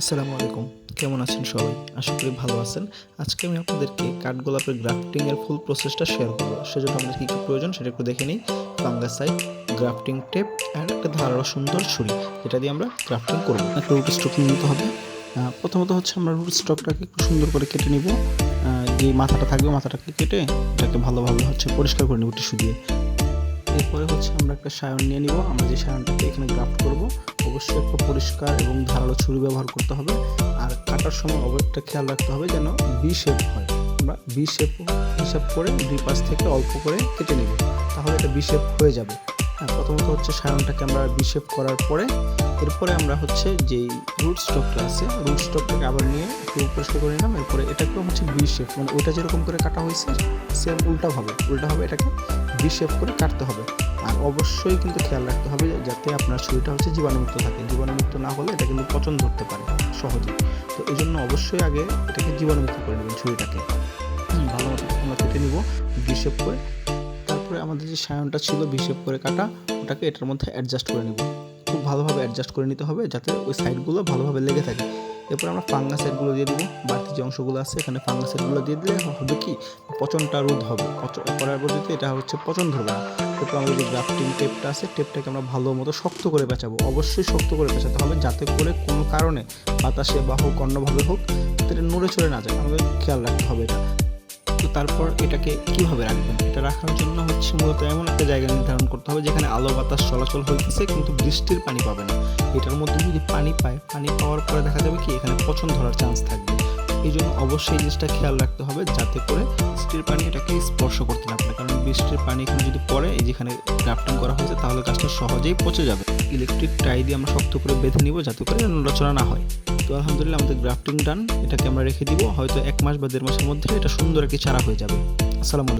আসসালামু আলাইকুম। কেমন আছেন সবাই? আশা করি ভালো আছেন। আজকে আমি আপনাদেরকে কাঠগোলাপের গ্রাফটিং এর ফুল প্রসেসটা শেয়ার করব। সেজন্য আমাদের কী কী প্রয়োজন সেটা একটু দেখে নিই। ফাঙ্গাসাইড গ্রাফটিং টেপ অ্যান্ড একটা ধারালো সুন্দর ছুরি, যেটা দিয়ে আমরা গ্রাফটিং করব। একটা রুট স্টক নিতে হবে। প্রথমত হচ্ছে আমরা রুট স্টকটাকে একটু সুন্দর করে কেটে নিব। যে মাথাটা থাকবে মাথাটাকে কেটে এটাকে ভালোভাবে হচ্ছে পরিষ্কার করে নেব টিস্যু দিয়ে। এরপরে হচ্ছে আমরা একটা সায়ন নিয়ে নিব। আমরা যে সায়নটাকে এখানে গ্রাফট করব অবশ্যই একটা পরিষ্কার এবং ধারালো ছুরি ব্যবহার করতে হবে। আর কাটার সময় অবশ্যই খেয়াল রাখতে হবে যেন বি শেপ হয় আমরা বি শেপ হিসাব করে দুই পাশ থেকে অল্প করে কেটে নেব। তাহলে এটা বি শেপ হয়ে যাবে। হ্যাঁ, প্রথমত হচ্ছে সায়নটাকে আমরা বি শেপ করার পরে এরপরে আমরা হচ্ছে যেই রুট স্টকটা আছে রুট স্টকটাকে আবার নিয়ে একটু পরিষ্কার করে নিলাম। এরপরে এটাকেও হচ্ছে বি শেপ মানে ওইটা যেরকম করে কাটা হয়েছে সেম উল্টাভাবে উল্টাভাবে এটাকে বি শেপ করে কাটতে হবে। আর অবশ্যই কিন্তু খেয়াল রাখতে হবে যাতে আপনার ছুরিটা হচ্ছে জীবাণুমুক্ত থাকে। জীবাণুমুক্ত না হলে এটা কিন্তু পচন ধরতে পারে সহজে তো এই জন্য অবশ্যই আগে এটাকে জীবাণুমুক্ত করে নেবেন ছুরিটাকে। ভালো মতো আমরা কেটে নিব বি শেপ করে। তারপরে আমাদের যে সায়নটা ছিল বি শেপ করে কাটা, ওটাকে এটার মধ্যে অ্যাডজাস্ট করে নিব। খুব ভালোভাবে অ্যাডজাস্ট করে নিতে হবে যাতে ওই সাইডগুলো ভালোভাবে লেগে থাকে। এরপর আমরা ফাঙ্গাস সাইডগুলো দিয়ে দিব। বাড়তি যে অংশগুলো আছে, এখানে ফাঙ্গাস সাইডগুলো দিয়ে দিলে হবে কি? পচনটা রোধ হবে। পচন পরবর্তীতে এটা হচ্ছে পচন ধরবে না এরপর আমাদের যে গ্রাফটিং টেপটা আছে টেপটাকে আমরা ভালো মতো শক্ত করে পেঁচাবো। অবশ্যই শক্ত করে পেঁচাতে হবে যাতে করে কোনো কারণে বাতাসে বা হোক, অন্যভাবে হোক এটা নড়ে চড়ে না যায়। আমাদের খেয়াল রাখতে হবে এটা। তারপর এটাকে কীভাবে রাখবেন? এটা রাখার জন্য হচ্ছে মূলত এমন একটা জায়গা নির্ধারণ করতে হবে যেখানে আলো বাতাস চলাচল হয়েছে কিন্তু বৃষ্টির পানি পাবে না। এটার মধ্যে যদি পানি পায়, পানি পাওয়ার পরে দেখা যাবে কি এখানে পচন ধরার চান্স থাকবে। এই জন্য অবশ্যই জিনিসটা খেয়াল রাখতে হবে যাতে করে বৃষ্টির পানি এটাকে স্পর্শ করতে না পারে। কারণ বৃষ্টির পানি এখানে যদি পড়ে, এই যেখানে গ্রাফটিং করা হয়েছে, তাহলে গাছটা সহজেই পচে যাবে। ইলেকট্রিক টাই দিয়ে আমরা শক্ত করে বেঁধে নিব যাতে করে নড়াচড়া না হয়। তো আলহামদুলিল্লাহ আমাদের গ্রাফটিং ডান, এটাকে আমরা রেখে দিব। হয়তো এক মাস বা দেড় মাসের মধ্যে এটা সুন্দর একটি চারা হয়ে যাবে। আসসালামু আলাইকুম।